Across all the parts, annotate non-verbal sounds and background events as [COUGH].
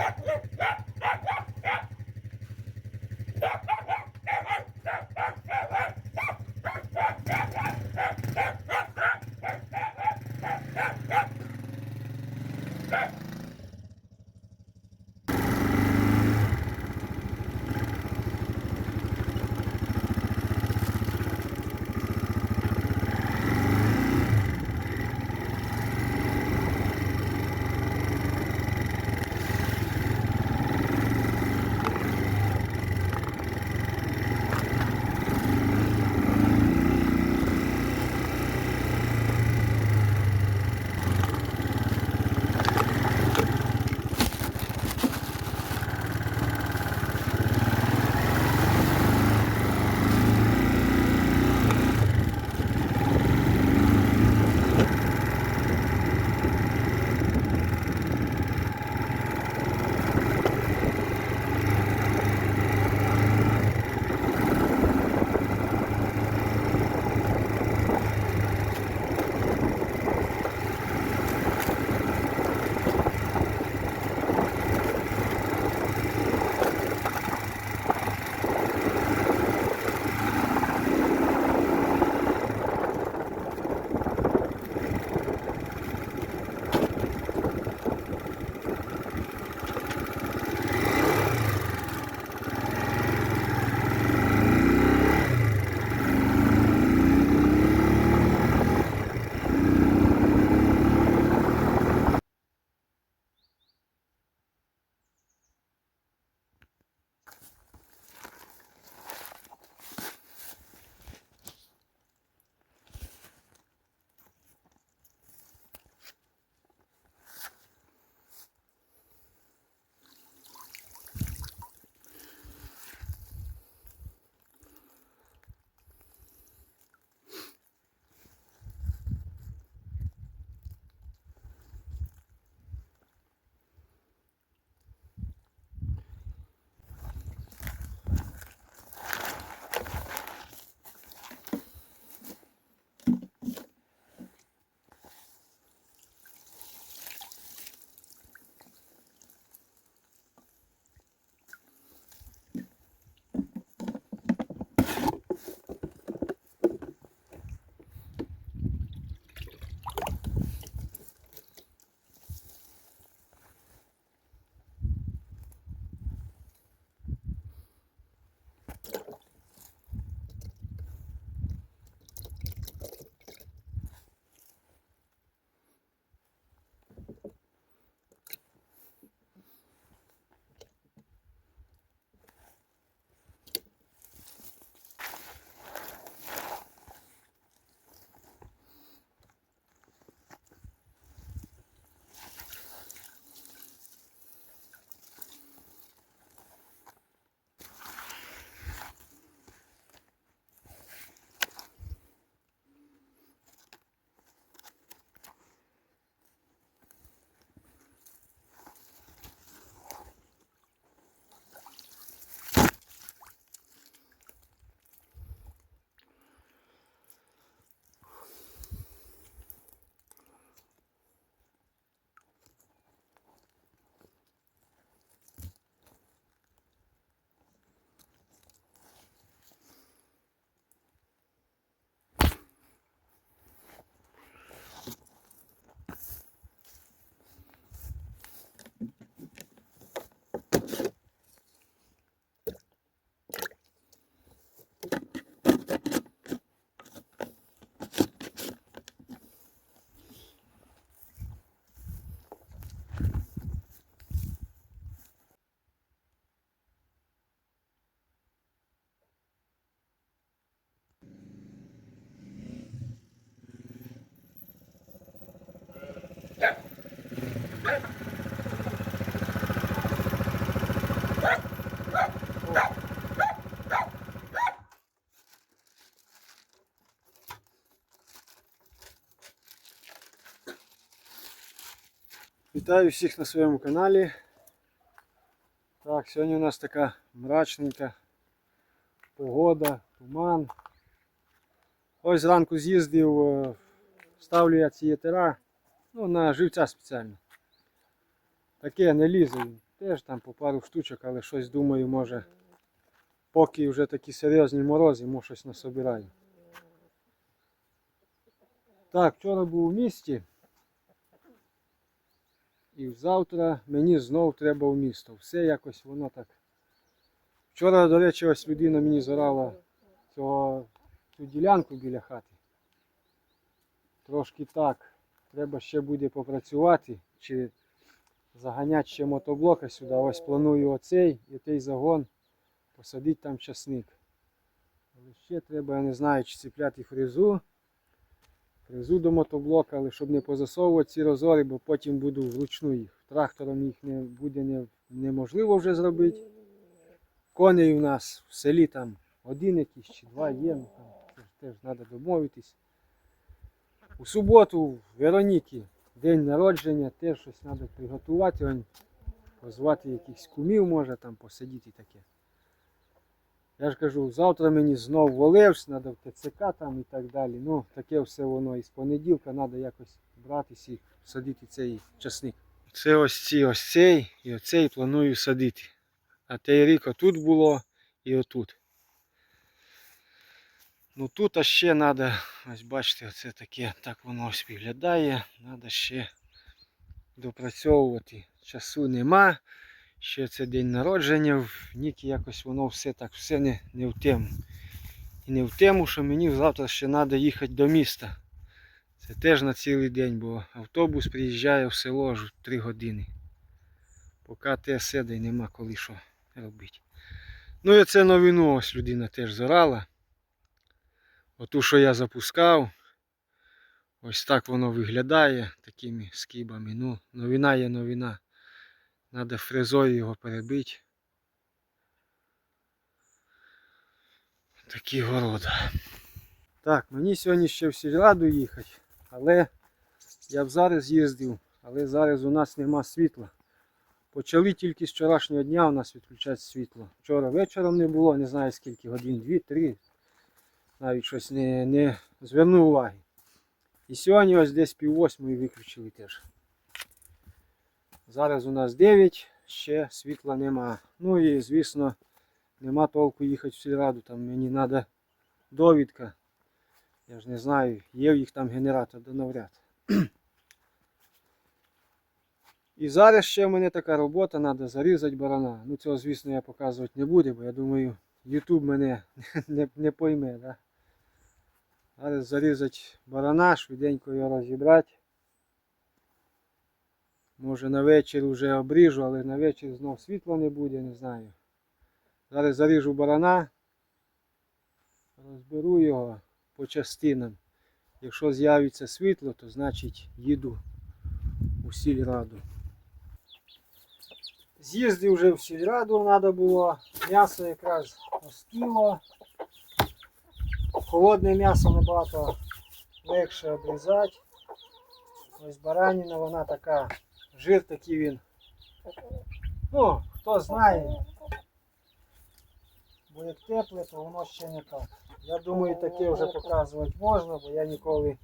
Ha ha ha! Вітаю всіх на своєму каналі. Так, сьогодні у нас така мрачненька погода, туман. Ось зранку з'їздив, е, ставлю я ці ятера ну, на живця спеціально. Таке не лізе теж там по пару штучок, але щось думаю, може, поки вже такі серйозні морози, може щось насобираю. Так, вчора був у місті. І завтра мені знов треба в місто. Все якось воно так. Вчора, до речі, ось людина мені зорала цього, цю ділянку біля хати. Трошки так. Треба ще буде попрацювати. Чи заганяти ще мотоблока сюди. Ось планую оцей і той загон. Посадити там часник. Але ще треба, я не знаю, чи цепляти фрезу. Фрезу до мотоблока, але щоб не позасовувати ці розори, бо потім буду вручну їх. Трактором їх не буде не, неможливо вже зробити. Коней у нас в селі там один якийсь чи два є, ну там теж треба домовитись. У суботу в Вероніки день народження, теж щось треба приготувати, он, позвати якихось кумів, може там посидіти таке. Я ж кажу, завтра мені знов воливсь, треба в ТЦК там і так далі. Ну, таке все воно і з понеділка треба якось братись і садити цей часник. Це ось ці, ось цей і оцей планую садити. А той рік отут було і отут. Ну тут а ще треба, ось бачите, оце таке, так воно ось виглядає. Треба ще допрацьовувати. Часу нема. Ще це день народження, в Нікі якось воно все так, все не, не в тему. І не в тему, що мені завтра ще треба їхати до міста. Це теж на цілий день, бо автобус приїжджає в село аж 3 години. Поки те седа й нема коли що робити. Ну і це новину ось людина теж зорала. Оту, що я запускав. Ось так воно виглядає такими скибами. Ну, новина є новина. Надо фрезою його перебити. Такі города. Так, мені сьогодні ще в сільраду їхати, але я б зараз їздив, але зараз у нас нема світла. Почали тільки з вчорашнього дня у нас відключати світло. Вчора вечором не було, не знаю скільки годин, дві-три. Навіть щось не, не звернув уваги. І сьогодні ось десь пів восьмої виключили теж. Зараз у нас 9, ще світла нема. Ну і звісно, нема толку їхати в сільраду, там мені треба довідка. Я ж не знаю, є в їх там генератор, да навряд. І зараз ще в мене така робота, треба зарізати барана. Ну цього, звісно, я показувати не буду, бо я думаю, YouTube мене [LAUGHS] не, не пойме. Да? Зараз зарізати барана, швиденько його розібрати. Може на вечір вже обріжу, але на вечір знов світла не буде, не знаю. Зараз заріжу барана, розберу його по частинам. Якщо з'явиться світло, то значить їду у сільраду. З'їздив вже в сільраду, треба було. М'ясо якраз остило. Холодне м'ясо набагато легше обрізати. Ось бараніна, вона така, жир такий він. Ну, хто знає, бо як тепле, то воно ще не так. Я думаю, таке вже показувати можна, бо я ніколи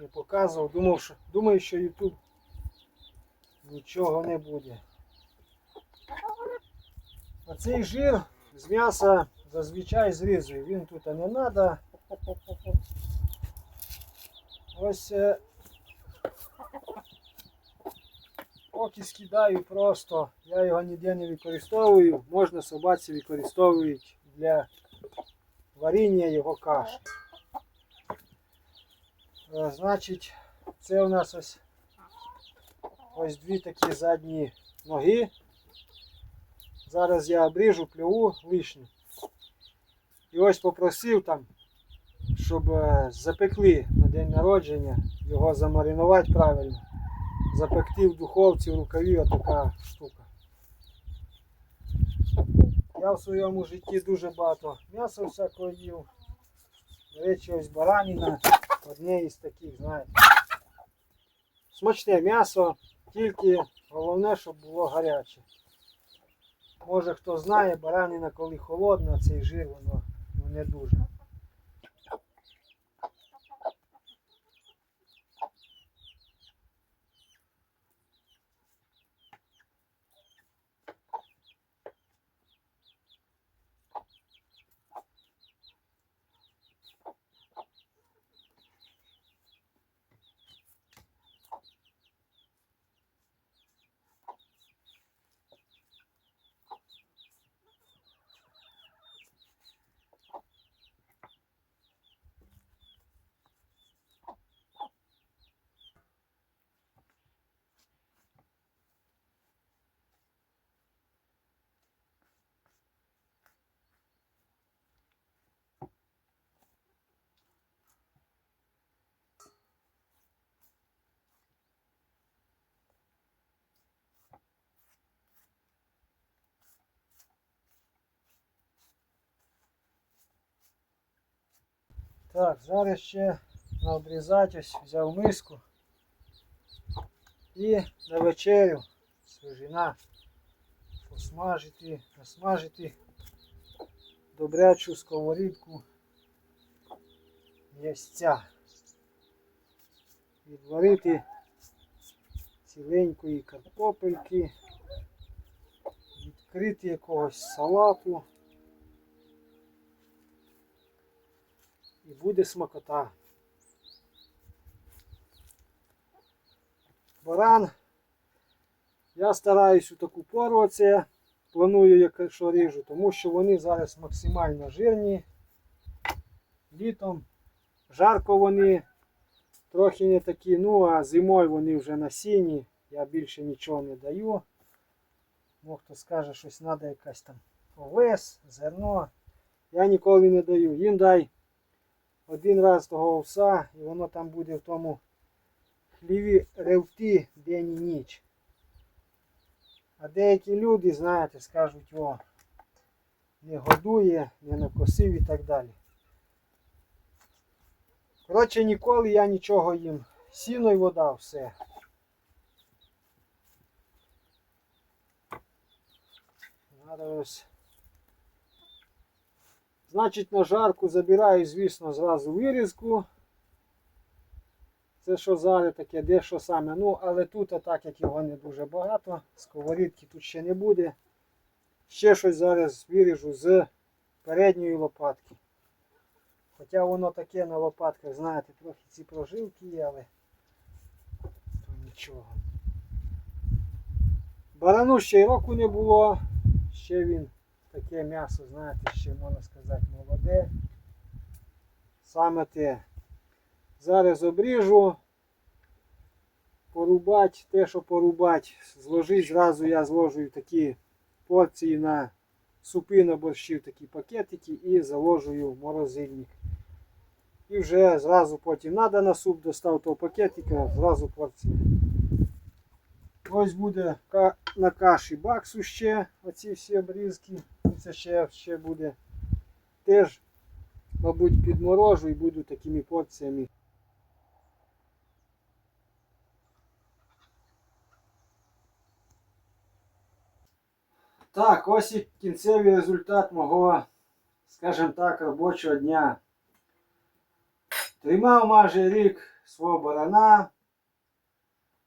не показував. Думав, що, думаю, що YouTube нічого не буде. А цей жир з м'яса зазвичай зрізую. Він тут не треба. Ось е, поки скидаю просто, я його ніде не використовую. Можна собаці використовують для варіння його каші. Е, Значить, це у нас ось ось дві такі задні ноги. Зараз я обріжу плюву лишню. І ось попросив там, щоб е, запекли на день народження, його замаринувати правильно. Запекти в духовці в рукаві отака штука. Я в своєму житті дуже багато м'яса всякого їв. До речі, ось бараніна одне із таких, знаєте. Смачне м'ясо, тільки головне, щоб було гаряче. Може хто знає, баранина коли холодна, цей жир воно ну, не дуже. Так, зараз ще на обрізати ось взяв миску. І на вечерю свежина посмажити, насмажити добрячу сковорідку яйця. Відварити ціленької картопельки, відкрити якогось салату. І буде смакота. Баран. Я стараюсь у таку пору оце планую, якщо ріжу, тому що вони зараз максимально жирні. Літом жарко вони, трохи не такі, ну а зимою вони вже на сіні. Я більше нічого не даю. Мо хто скаже, щось треба якась там овес, зерно. Я ніколи не даю. Їм дай один раз того овса, і воно там буде в тому хліві ревти день і ніч. А деякі люди, знаєте, скажуть, о, не годує, не накосив і так далі. Коротше, ніколи я нічого їм. Сіно й вода, все. Надо ось. Значить, на жарку забираю, звісно, зразу вирізку. Це що зараз таке, де що саме. Ну, але тут, так як його не дуже багато, сковорідки тут ще не буде. Ще щось зараз виріжу з передньої лопатки. Хоча воно таке на лопатках, знаєте, трохи ці прожилки є, але то нічого. Барану ще й року не було. Ще він таке м'ясо, знаєте, ще можна сказати молоде. Саме те. Зараз обріжу. Порубать, те, що порубать, зложить, зразу я зложую такі порції на супи на борщі, такі пакетики і заложую в морозильник. І вже зразу потім треба на суп, достав того пакетика, зразу порція. Ось буде на каші баксу ще, оці всі обрізки. Це ще, ще буде теж, мабуть, підморожу і буду такими порціями. Так, ось і кінцевий результат мого, скажімо так, робочого дня. Тримав майже рік свого барана.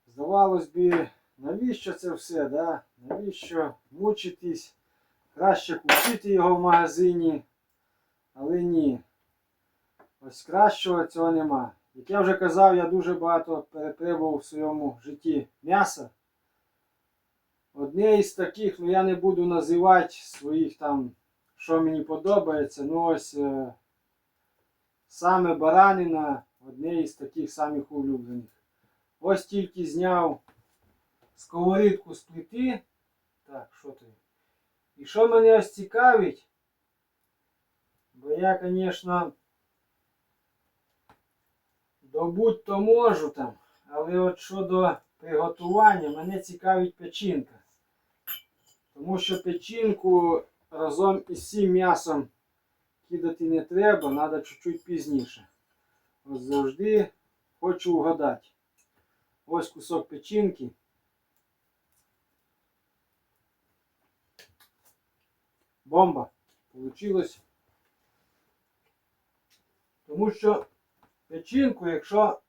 Здавалось би, навіщо це все, да? навіщо мучитись? Краще купити його в магазині. Але ні. Ось кращого цього нема. Як я вже казав, я дуже багато перепробував в своєму житті м'яса. Одне із таких, ну я не буду називати своїх там, що мені подобається. Ну ось е, саме баранина одне із таких самих улюблених. Ось тільки зняв сковорідку з плити. Так, що ти? І що мене ось цікавить? Бо я, звісно, добуть то можу там. Але от щодо приготування, мене цікавить печінка. Тому що печінку разом із цим м'ясом кидати не треба, треба чуть-чуть пізніше. От завжди хочу угадати. Ось кусок печінки. Бомба. Получилось. Тому що печінку, якщо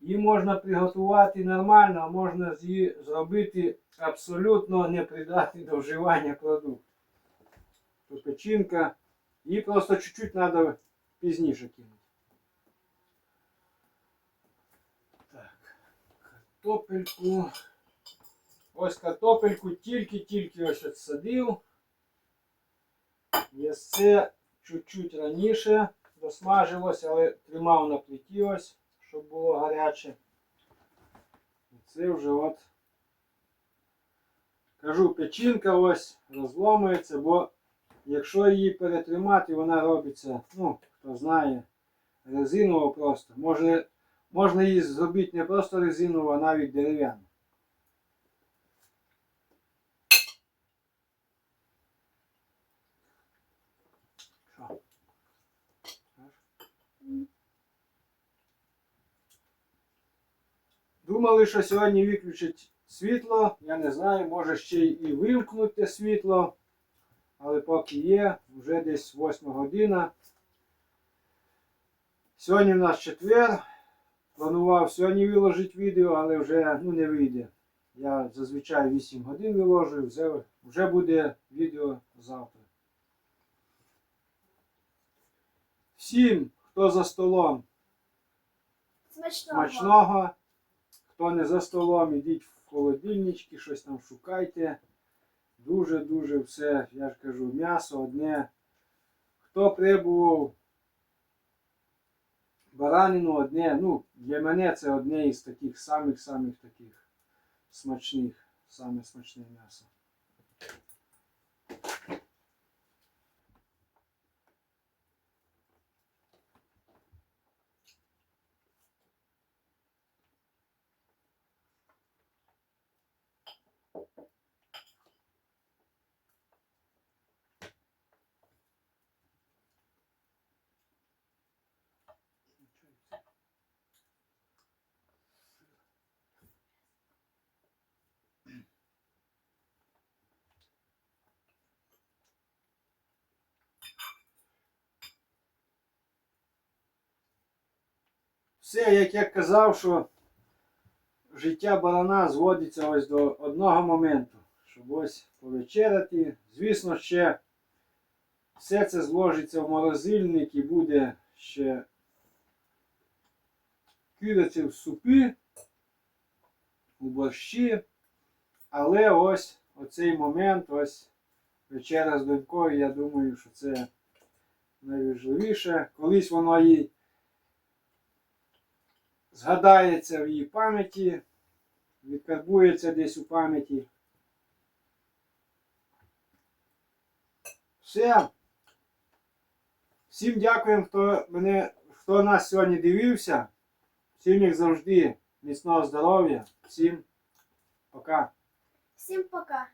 її можна приготувати нормально, можна її зробити абсолютно непридатний до вживання продукт. То печінка, її просто чуть-чуть треба пізніше кинути. Так, картопельку. Ось картопельку тільки-тільки ось отсадив. Ясце чуть-чуть раніше досмажилось, але тримав на плиті ось, щоб було гаряче. Це вже от. Кажу, печінка ось розломується, бо якщо її перетримати, вона робиться, ну, хто знає, резиново просто. Можна, можна її зробити не просто резиново, а навіть дерев'яну. Що? Знаєш? Думали, що сьогодні виключать світло. Я не знаю, може ще і вимкнуть те світло. Але поки є, вже десь 8 година. Сьогодні в нас четвер. Планував сьогодні виложити відео, але вже ну, не вийде. Я зазвичай 8 годин виложую, вже, вже буде відео завтра. Всім, хто за столом, Смачного. смачного. Хто не за столом, ідіть в холодильнички, щось там шукайте. Дуже-дуже все, я ж кажу, м'ясо одне. Хто прибував баранину одне, ну, для мене це одне із таких самих-самих таких смачних, саме смачне м'ясо. Все, як я казав, що життя барана зводиться ось до одного моменту, щоб ось повечеряти. Звісно, ще все це зложиться в морозильник і буде ще кидатися в супи, у борщі. Але ось оцей момент, ось вечеря з донькою, я думаю, що це найважливіше. Колись воно їй згадається в її пам'яті, відкарбується десь у пам'яті. Все. Всім дякуємо, хто мене, хто нас сьогодні дивився. Всім, як завжди, міцного здоров'я. Всім пока. Всім пока.